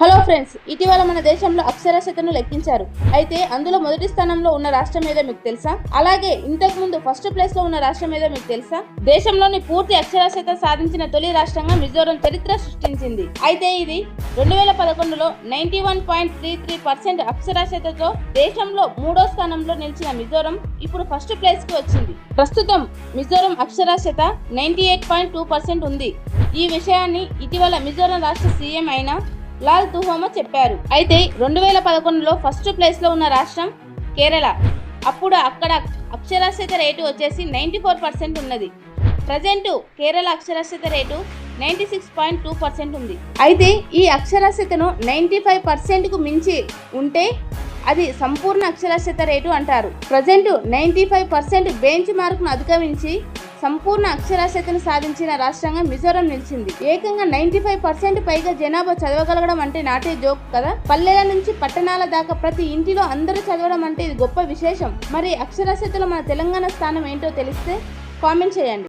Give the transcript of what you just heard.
Hello friends ఇటీవల మన దేశంలో అక్షరాస్యతను లెక్కించారు. అయితే అందులో మొదటి స్థానంలో ఉన్న రాష్ట్రం ఏదో మీకు తెలుసా? అలాగే ఇంతకు ముందు ఫస్ట్ ప్లేస్లో ఉన్న రాష్ట్రం ఏదో మీకు తెలుసా? దేశంలోని పూర్తి అక్షరాస్యత సాధించిన తొలి రాష్ట్రంగా మిజోరం చరిత్ర సృష్టించింది. అయితే ఇది రెండు వేల పదకొండులో ninety one point three three percent అక్షరాస్యతతో దేశంలో మూడో స్థానంలో నిలిచిన మిజోరం ఇప్పుడు ఫస్ట్ ప్లేస్కి వచ్చింది. ప్రస్తుతం మిజోరం అక్షరాస్యత ninety eight point two percent ఉంది. ఈ విషయాన్ని ఇటీవల మిజోరం రాష్ట్ర సీఎం అయిన లాల్ తుహోమా చెప్పారు. అయితే రెండు వేల పదకొండులో ఫస్ట్ ప్లేస్లో ఉన్న రాష్ట్రం కేరళ. అప్పుడు అక్కడ అక్షరాస్యత రేటు వచ్చేసి నైంటీ ఫోర్ పర్సెంట్ ఉన్నది. ప్రజెంట్ కేరళ అక్షరాస్యత rate ninety six point two percent ఉంది. అయితే ఈ అక్షరాస్యతను నైంటీ ఫైవ్ పర్సెంట్కు మించి ఉంటే అది సంపూర్ణ అక్షరాస్యత రేటు అంటారు. Present ninety five percent bench మార్క్ను అధిగమించి సంపూర్ణ అక్షరాస్యతను సాధించిన రాష్ట్రంగా మిజోరం నిలిచింది. ఏకంగా నైన్టీ ఫైవ్ పర్సెంట్ పైగా జనాభా చదవగలగడం అంటే నాటే జోక్ కదా? పల్లెల నుంచి పట్టణాల దాకా ప్రతి ఇంటిలో అందరూ చదవడం అంటే ఇది గొప్ప విశేషం. మరి అక్షరాస్యతలో మన తెలంగాణ స్థానం ఏంటో తెలిస్తే కామెంట్ చేయండి.